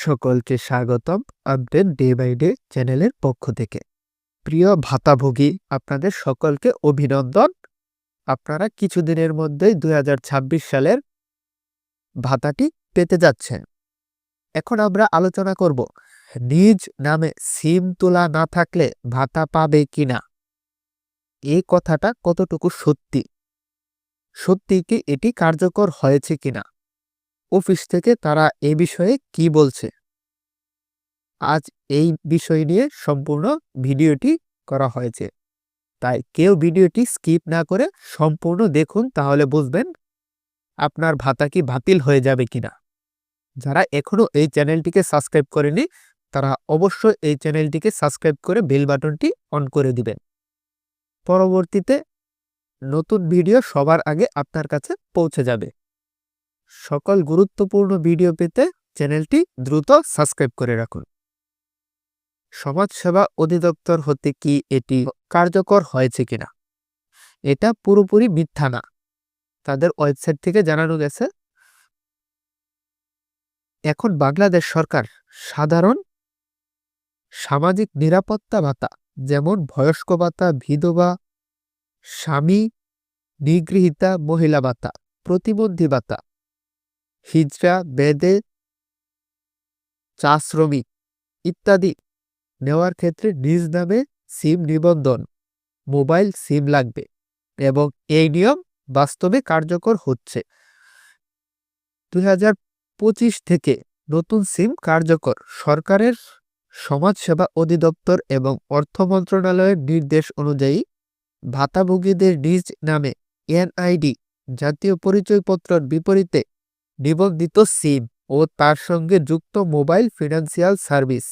সকলকে স্বাগতম update day by day চ্যানেলের পক্ষ থেকে। প্রিয় ভাতাভোগী, আপনাদের সকলকে অভিনন্দন। আপনারা কিছুদিনের মধ্যেই দুই সালের ভাতাটি পেতে যাচ্ছেন। এখন আমরা আলোচনা করব, নিজ নামে সিম তোলা না থাকলে ভাতা পাবে কিনা? এই কথাটা কতটুকু সত্যি? সত্যি কি এটি কার্যকর হয়েছে কিনা? অফিস থেকে তারা এ বিষয়ে কি বলছে? আজ এই বিষয় নিয়ে সম্পূর্ণ ভিডিওটি করা হয়েছে। তাই কেউ ভিডিওটি স্কিপ না করে সম্পূর্ণ দেখুন, তাহলে বুঝবেন আপনার ভাতা কি বাতিল হয়ে যাবে কিনা। যারা এখনও এই চ্যানেলটিকে সাবস্ক্রাইব করেনি, তারা অবশ্যই এই চ্যানেলটিকে সাবস্ক্রাইব করে বেল বাটনটি অন করে দিবেন। পরবর্তীতে নতুন ভিডিও সবার আগে আপনার কাছে পৌঁছে যাবে। সকল গুরুত্বপূর্ণ ভিডিও পেতে চ্যানেলটি দ্রুত সাবস্ক্রাইব করে রাখুন। সমাজসেবা অধিদপ্তর হতে কি এটি কার্যকর হয়েছে কিনা? এটা পুরোপুরি মিথ্যা না। তাদের ওয়েবসাইট থেকে জানানো গেছে, এখন বাংলাদেশ সরকার সাধারণ সামাজিক নিরাপত্তা ভাতা, যেমন বয়স্ক ভাতা, বিধবা, স্বামী, নিগৃহীতা, মহিলা ভাতা, প্রতিবন্ধী ভাতা হিজড়া বেদে চা শ্রমিক ইত্যাদি নেওয়ার ক্ষেত্রে নিজ নামে সিম নিবন্ধন, মোবাইল সিম লাগবে এবং এই নিয়ম বাস্তবে কার্যকর হচ্ছে। দু হাজার পঁচিশ থেকে নতুন সিম কার্যকর। সরকারের সমাজসেবা অধিদপ্তর এবং অর্থ মন্ত্রণালয়ের নির্দেশ অনুযায়ী ভাতাভোগীদের নিজ নামে এনআইডি জাতীয় পরিচয়পত্রের বিপরীতে নিবন্ধিত সিম ও তার সঙ্গে যুক্ত mobile financial service,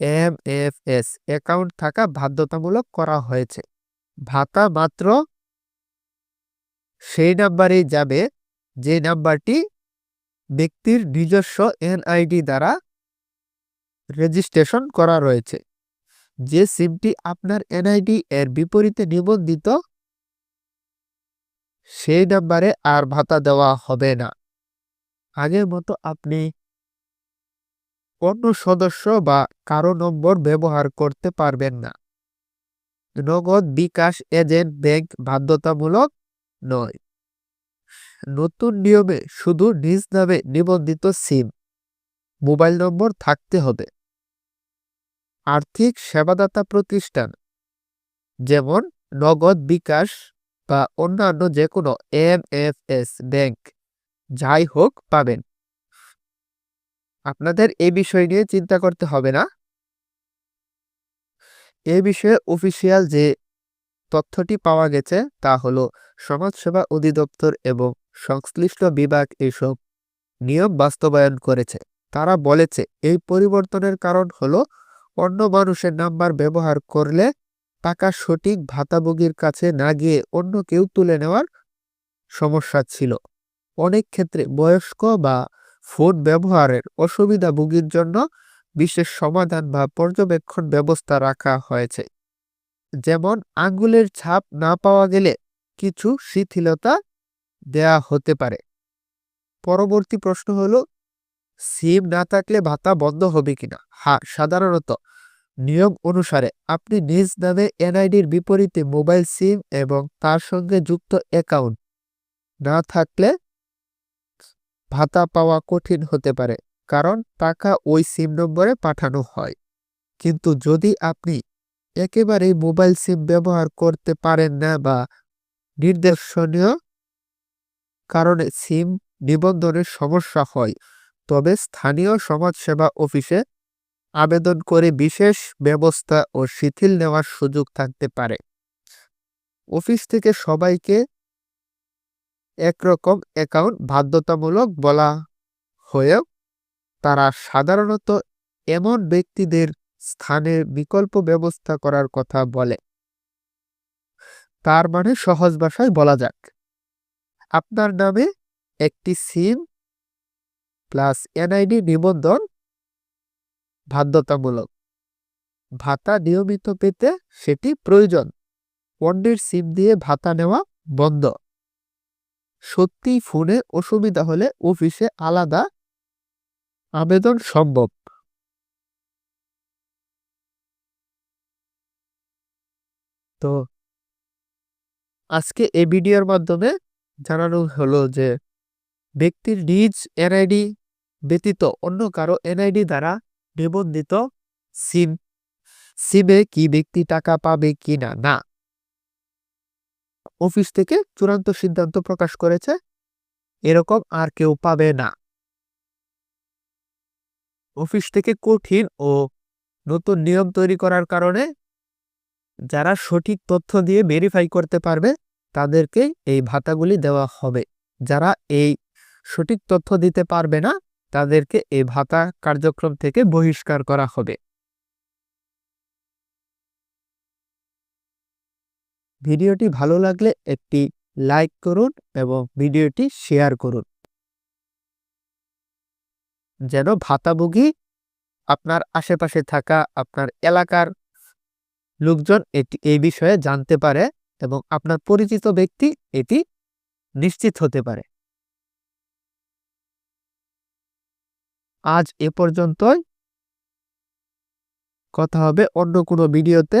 M F S, account থাকা বাধ্যতামূলক করা হয়েছে। ভাতা মাত্র সেই নাম্বারেই যাবে, যে নাম্বারটি ব্যক্তির নিজস্ব এনআইডি দ্বারা রেজিস্ট্রেশন করা রয়েছে, যে সিমটি আপনার এনআইডি এর বিপরীতে নিবন্ধিত, সেই নাম্বারে আর ভাতা দেওয়া হবে না। আগের মতো আপনি অন্য সদস্য বা কারও নম্বর ব্যবহার করতে পারবেন না। নগদ বিকাশ এজেন্ট ব্যাংক বাধ্যতামূলক নয়। নতুন নিয়মে শুধু নিজ নামে নিবন্ধিত সিম, মোবাইল নম্বর থাকতে হবে। আর্থিক সেবাদাতা প্রতিষ্ঠান, যেমন নগদ বিকাশ বা অন্যান্য যে কোনো এম এফ এস ব্যাংক। যাই হোক পাবেন। আপনাদের এই বিষয় নিয়ে চিন্তা করতে হবে না। এ বিষয়ে অফিসিয়াল যে তথ্যটি পাওয়া গেছে তা হলো সমাজসেবা অধিদপ্তর এবং সংশ্লিষ্ট বিভাগ এসব নিয়ম বাস্তবায়ন করেছে। তারা বলেছে, এই পরিবর্তনের কারণ হলো অন্য মানুষের নাম্বার ব্যবহার করলে টাকা সঠিক ভাতাভোগীর কাছে না গিয়ে অন্য কেউ তুলে নেওয়ার সমস্যা ছিল। অনেক ক্ষেত্রে বয়স্ক বা ফোন ব্যবহারের অসুবিধাভোগীর জন্য বিশেষ সমাধান বা পর্যবেক্ষণ ব্যবস্থা রাখা হয়েছে। যেমন আঙ্গুলের ছাপ না পাওয়া গেলে কিছু শিথিলতা দেয়া হতে পারে। পরবর্তী প্রশ্ন হলো, সিম না থাকলে ভাতা বন্ধ হবে কিনা? হ্যাঁ সাধারণত নিয়ম অনুসারে আপনি নিজ নামে এনআইডির বিপরীতে মোবাইল সিম এবং তার সঙ্গে যুক্ত অ্যাকাউন্ট না থাকলে ভাতা পাওয়া কঠিন হতে পারে, কারণ টাকা ওই সিম নম্বরে পাঠানো হয়। কিন্তু যদি আপনি একেবারেই মোবাইল সিম ব্যবহার করতে পারেন না বা নির্দেশনীয় কারণে সিম নিবন্ধনের সমস্যা হয়, তবে স্থানীয় সমাজসেবা অফিসে আবেদন করে বিশেষ ব্যবস্থা ও শিথিল নেওয়ার সুযোগ থাকতে পারে। অফিস থেকে সবাইকে একরকম অ্যাকাউন্ট বাধ্যতামূলক বলা হয়েও তারা সাধারণত এমন ব্যক্তিদের স্থানের বিকল্প ব্যবস্থা করার কথা বলে। তার মানে সহজ ভাষায় বলা যাক। আপনার নামে একটি সিম প্লাস এনআইডি নিবন্ধন বাধ্যতামূলক। ভাতা নিয়মিত পেতে সেটি প্রয়োজন। পণ্যের সিম দিয়ে ভাতা নেওয়া বন্ধ। সত্যিই ফোনে অসুবিধা হলে অফিসে আলাদা আবেদন সম্ভব। তো আজকে এ ভিডিওর মাধ্যমে জানানো হলো যে, ব্যক্তির নিজ এনআইডি ব্যতীত অন্য কারও এনআইডি দ্বারা নিবন্ধিত সিম, সিমে কি ব্যক্তি টাকা পাবে কি না না। অফিস থেকে চূড়ান্ত সিদ্ধান্ত প্রকাশ করেছে। এরকম আর কেউ পাবে না। অফিস থেকে কঠিন ও নতুন নিয়ম তৈরি করার কারণে যারা সঠিক তথ্য দিয়ে ভেরিফাই করতে পারবে, তাদেরকে এই ভাতাগুলি দেওয়া হবে। যারা এই সঠিক তথ্য দিতে পারবে না, তাদেরকে এই ভাতা কার্যক্রম থেকে বহিষ্কার করা হবে। ভিডিওটি ভালো লাগলে একটি লাইক করুন এবং ভিডিওটি শেয়ার করুন। যেন ভাতাভোগী আপনার আশেপাশে থাকা আপনার এলাকার লোকজন এটি, এই বিষয়ে জানতে পারে এবং আপনার পরিচিত ব্যক্তি এটি নিশ্চিত হতে পারে। আজ এ পর্যন্তই। কথা হবে অন্য কোনো ভিডিওতে।